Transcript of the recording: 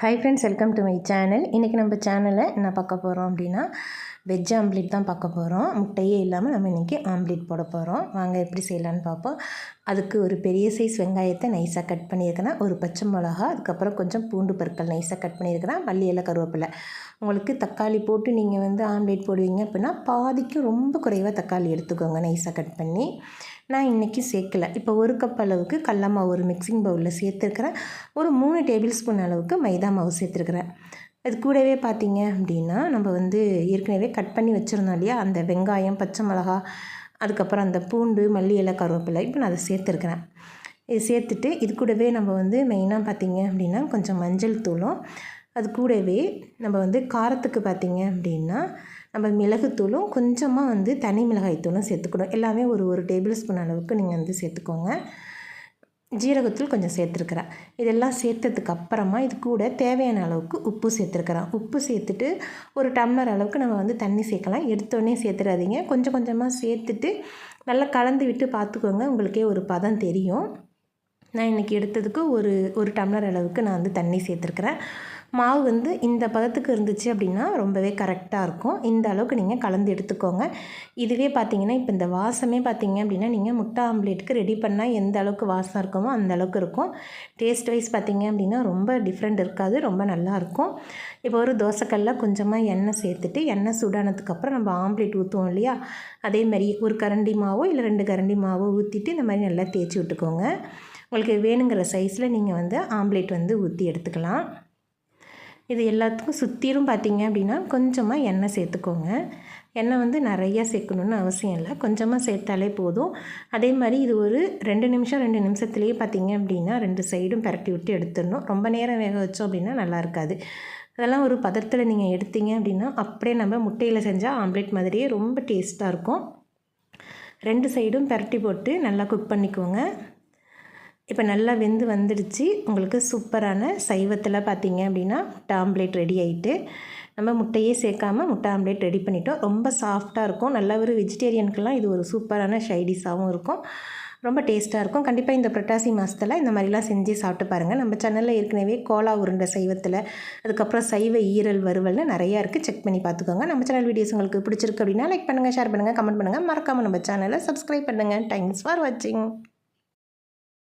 Hi friends welcome to my channel இன்றைக்கி நம்ம சேனலில் என்ன பார்க்க போகிறோம் அப்படின்னா வெஜ் ஆம்லேட் தான் பார்க்க போகிறோம் முட்டையே இல்லாமல் நம்ம இன்றைக்கி ஆம்லேட் போட போகிறோம் வாங்க எப்படி செய்யலான்னு பார்ப்போம். அதுக்கு ஒரு பெரிய சைஸ் வெங்காயத்தை நைஸாக கட் பண்ணியிருக்கிறேன். ஒரு பச்சை மிளகா அதுக்கப்புறம் கொஞ்சம் பூண்டு பற்கள் நைஸாக கட் பண்ணியிருக்கிறேன். மல்லி இலை கருவேப்பிலை. உங்களுக்கு தக்காளி போட்டு நீங்கள் வந்து ஆம்லேட் போடுவீங்க அப்படின்னா பாதிக்கும் ரொம்ப குறைவாக தக்காளி எடுத்துக்கோங்க நைஸாக கட் பண்ணி. நான் இன்றைக்கி சேர்க்கலை. இப்போ ஒரு கப் அளவுக்கு கடல மாவு ஒரு மிக்சிங் பவுலில் சேர்த்துருக்குறேன். ஒரு மூணு டேபிள் ஸ்பூன் அளவுக்கு மைதா மாவு சேர்த்துருக்குறேன். அது கூடவே பார்த்தீங்க அப்படின்னா நம்ம வந்து ஏற்கனவே கட் பண்ணி வச்சுருந்தோம் இல்லையா? அந்த வெங்காயம் பச்சை மிளகா அதுக்கப்புறம் அந்த பூண்டு மல்லி இலை கருவேப்பிலை இப்போ நான் அதை சேர்த்துருக்குறேன். இது சேர்த்துட்டு இது கூடவே நம்ம வந்து மெயினாக பார்த்திங்க அப்படின்னா கொஞ்சம் மஞ்சள் தூளும் அது கூடவே நம்ம வந்து காரத்துக்கு பார்த்திங்க அப்படின்னா நம்ம மிளகுத்தூளும் கொஞ்சமாக வந்து தனி மிளகாய்த்தூளும் சேர்த்துக்கணும். எல்லாமே ஒரு ஒரு டேபிள் ஸ்பூன் அளவுக்கு நீங்கள் வந்து சேர்த்துக்கோங்க. ஜீரகத்தூள் கொஞ்சம் சேர்த்துருக்குறேன். இதெல்லாம் சேர்த்ததுக்கு அப்புறமா இது கூட தேவையான அளவுக்கு உப்பு சேர்த்துருக்குறேன். உப்பு சேர்த்துட்டு ஒரு டம்ளர் அளவுக்கு நம்ம வந்து தண்ணி சேர்க்கலாம். எடுத்தோடனே சேர்த்துடாதீங்க. கொஞ்சம் கொஞ்சமாக சேர்த்துட்டு நல்லா கலந்து விட்டு பார்த்துக்கோங்க. உங்களுக்கே ஒரு பதம் தெரியும். நான் இன்றைக்கி எடுத்ததுக்கு ஒரு ஒரு டம்ளர் அளவுக்கு நான் வந்து தண்ணி சேர்த்துருக்குறேன். மாவு வந்து இந்த பதத்துக்கு இருந்துச்சு அப்படின்னா ரொம்பவே கரெக்டாக இருக்கும். இந்த அளவுக்கு நீங்கள் கலந்து எடுத்துக்கோங்க. இதுவே பார்த்தீங்கன்னா இப்போ இந்த வாசமே பார்த்தீங்க அப்படின்னா நீங்கள் முட்டை ஆம்லேட்டுக்கு ரெடி பண்ணால் எந்த அளவுக்கு வாசம் இருக்குமோ அந்த அளவுக்கு இருக்கும். டேஸ்ட் வைஸ் பார்த்தீங்க அப்படின்னா ரொம்ப டிஃப்ரெண்ட் இருக்காது ரொம்ப நல்லாயிருக்கும் இப்போ ஒரு தோசைக்கல்ல கொஞ்சமாக எண்ணெய் சேர்த்துட்டு எண்ணெய் சூடானதுக்கப்புறம் நம்ம ஆம்லேட் ஊற்றுவோம் இல்லையா? அதேமாதிரி ஒரு கரண்டி மாவோ இல்லை ரெண்டு கரண்டி மாவோ ஊற்றிட்டு இந்த மாதிரி நல்லா தேய்ச்சி விட்டுக்கோங்க. உங்களுக்கு வேணுங்கிற சைஸில் நீங்கள் வந்து ஆம்லேட் வந்து ஊற்றி எடுத்துக்கலாம். இது எல்லாத்துக்கும் சுற்றிலும் பார்த்தீங்க அப்படின்னா கொஞ்சமாக எண்ணெய் சேர்த்துக்கோங்க. எண்ணெய் வந்து நிறையா சேர்க்கணுன்னு அவசியம் இல்லை. கொஞ்சமாக சேர்த்தாலே போதும். அதே மாதிரி இது ஒரு ரெண்டு நிமிஷம் ரெண்டு நிமிஷத்துலேயே பார்த்தீங்க அப்படின்னா ரெண்டு சைடும் பரட்டி விட்டு எடுத்துடணும். ரொம்ப நேரம் வேக வச்சோம் அப்படின்னா நல்லா இருக்காது. அதெல்லாம் ஒரு பதத்தில் நீங்கள் எடுத்தீங்க அப்படின்னா அப்படியே நம்ம முட்டையில் செஞ்சால் ஆம்லேட் மாதிரியே ரொம்ப டேஸ்ட்டாக இருக்கும். ரெண்டு சைடும் பரட்டி போட்டு நல்லா குக் பண்ணிக்கோங்க. இப்போ நல்லா வெந்து வந்துடுச்சு. உங்களுக்கு சூப்பரான சைவத்தில் பார்த்தீங்க அப்படின்னா முட்டை ஆம்லேட் ரெடி ஆகிட்டு நம்ம முட்டையே சேர்க்காமல் முட்டை ஆம்லேட் ரெடி பண்ணிட்டோம். ரொம்ப சாஃப்டாக இருக்கும். நல்ல ஒரு வெஜிடேரியனுக்கெல்லாம் இது ஒரு சூப்பரான ஷைடிஸாகவும் இருக்கும். ரொம்ப டேஸ்ட்டாக இருக்கும். கண்டிப்பாக இந்த புரட்டாசி மாதத்தில் இந்த மாதிரிலாம் செஞ்சு சாப்பிட்டு பாருங்கள் நம்ம சேனலில் ஏற்கனவே கோலா உருண்டை சைவத்தில் அதுக்கப்புறம் சைவ ஈரல் வறுவல்னு நிறையா இருக்குது செக் பண்ணி பார்த்துக்கோங்க நம்ம சேனல் வீடியோஸ் உங்களுக்கு பிடிச்சிருக்கு அப்படின்னா லைக் பண்ணுங்கள் ஷேர் பண்ணுங்கள் கமெண்ட் பண்ணுங்கள் மறக்காமல் நம்ம சேனலை சப்ஸ்கிரைப் பண்ணுங்கள் தேங்க்ஸ் ஃபார் வாட்சிங்